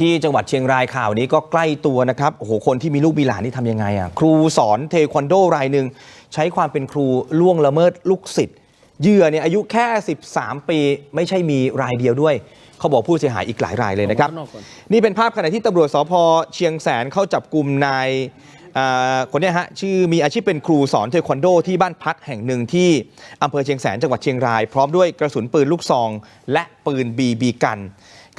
ที่จังหวัดเชียงรายข่าวนี้ก็ใกล้ตัวนะครับโอ้โหคนที่มีลูกมีหลานนี่ทำยังไงอะครูสอนเทควันโดรายหนึ่งใช้ความเป็นครูล่วงละเมิดลูกศิษย์เหยื่อเนี่ยอายุแค่ 13 ปี ไม่ใช่มีรายเดียวด้วย เขาบอกผู้เสียหายอีกหลายรายเลยนะครับผมข้างนอกก่อนนี่เป็นภาพขณะที่ตำรวจสพเชียงแสนเข้าจับกลุ่มนายอ่าคนเนี้ยฮะชื่อมีอาชีพเป็นครูสอนเทควันโดที่บ้านพักแห่งหนึ่งที่อำเภอเชียงแสนจังหวัดเชียงราย พร้อมด้วยกระสุนปืนลูกซอง และปืนบีบีกัน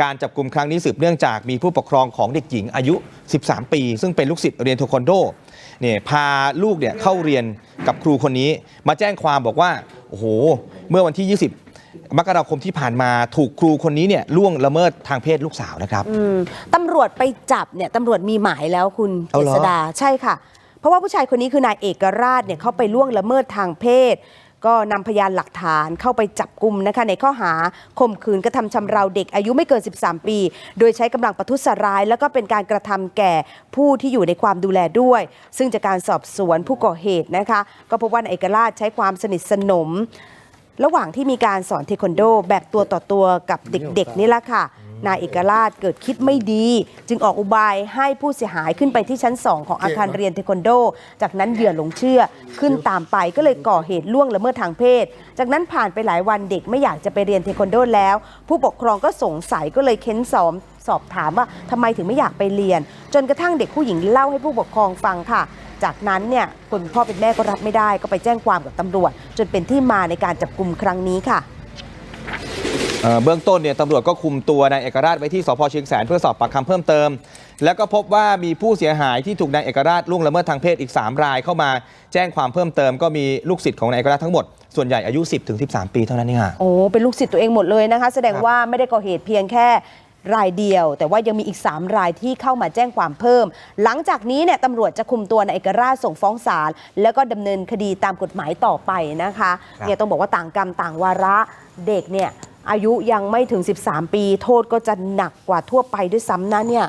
การจับกลุ่มครั้งนี้สืบเนื่องจากมีผู้ปกครองของเด็กหญิงอายุ 13 ปี ซึ่งเป็นลูกศิษย์เรียนเทควันโดเนี่ยพาลูกเนี่ยเข้าเรียนกับครูคนนี้ มาแจ้งความบอกว่าโอ้โหเมื่อวันที่ 20 มกราคมที่ผ่านมาถูกครูคนนี้เนี่ยล่วงละเมิดทางเพศลูกสาวนะครับอืมตำรวจไปจับเนี่ยตำรวจมีหมายแล้วคุณเอาเจเหรอษดาใช่ค่ะ เพราะว่าผู้ชายคนนี้คือนายเอกราชเนี่ยเขาไปล่วงละเมิดทางเพศ ก็นำพยานหลักฐานเข้าไปจับกลุ่มนะคะในข้อหาข่มขืนกระทำชำเราเด็กอายุไม่เกิน 13 ปี โดยใช้กำลังประทุษร้าย แล้วก็เป็นการกระทำแก่ผู้ที่อยู่ในความดูแลด้วย ซึ่งจากการสอบสวนผู้ก่อเหตุนะคะก็พบว่านายเอกราชใช้ความสนิทสนม ระหว่างที่มีการสอนเทควันโดแบบตัวต่อตัวกับเด็กๆนี่แหละค่ะ นายเอกราชเกิดคิดไม่ดี จึงออกอุบายให้ผู้เสียหายขึ้นไปที่ชั้น2ของอาคารเรียนเทควันโด จากนั้นเหยื่อหลงเชื่อขึ้นตามไปก็เลยก่อเหตุล่วงละเมิดทางเพศ จากนั้นผ่านไปหลายวันเด็กไม่อยากจะไปเรียนเทควันโดแล้ว ผู้ปกครองก็สงสัยก็เลยเค้นสอบสอบถามว่าทำไมถึงไม่อยากไปเรียน จนกระทั่งเด็กผู้หญิงเล่าให้ผู้ปกครองฟังค่ะ จากนั้นเนี่ยคนเป็นพ่อเป็นแม่ก็รับไม่ได้ ก็ไปแจ้งความกับตำรวจ จนเป็นที่มาในการจับกลุ่มครั้งนี้ค่ะ เอ่อเบื้องต้นเนี่ยตำรวจก็คุมตัวนายเอกราชไว้ที่สพเชียงแสนเพื่อสอบปากคำเพิ่มเติม แล้วก็พบว่ามีผู้เสียหายที่ถูกนายเอกราชล่วงละเมิดทางเพศอีก 3 รายเข้ามาแจ้งความเพิ่มเติมก็มีลูกศิษย์ของนายเอกราชทั้งหมด ส่วนใหญ่อายุ 10ถึง13 ปีเท่านั้นเองค่ะโอ้เป็นลูกศิษย์ตัวเองหมดเลยนะคะ แสดงครับว่าไม่ได้ก่อเหตุเพียงแค่รายเดียว แต่ว่ายังมีอีก 3 รายที่เข้ามาแจ้งความเพิ่ม หลังจากนี้เนี่ยตำรวจจะคุมตัวนายเอกราชส่งฟ้องศาลแล้วก็ดำเนินคดีตามกฎหมายต่อไปนะคะเนี่ยต้องบอกว่าต่างกรรมต่างวาระเด็กเนี่ย อายุยังไม่ถึง 13 ปี โทษก็จะหนักกว่าทั่วไปด้วยซ้ำนะเนี่ย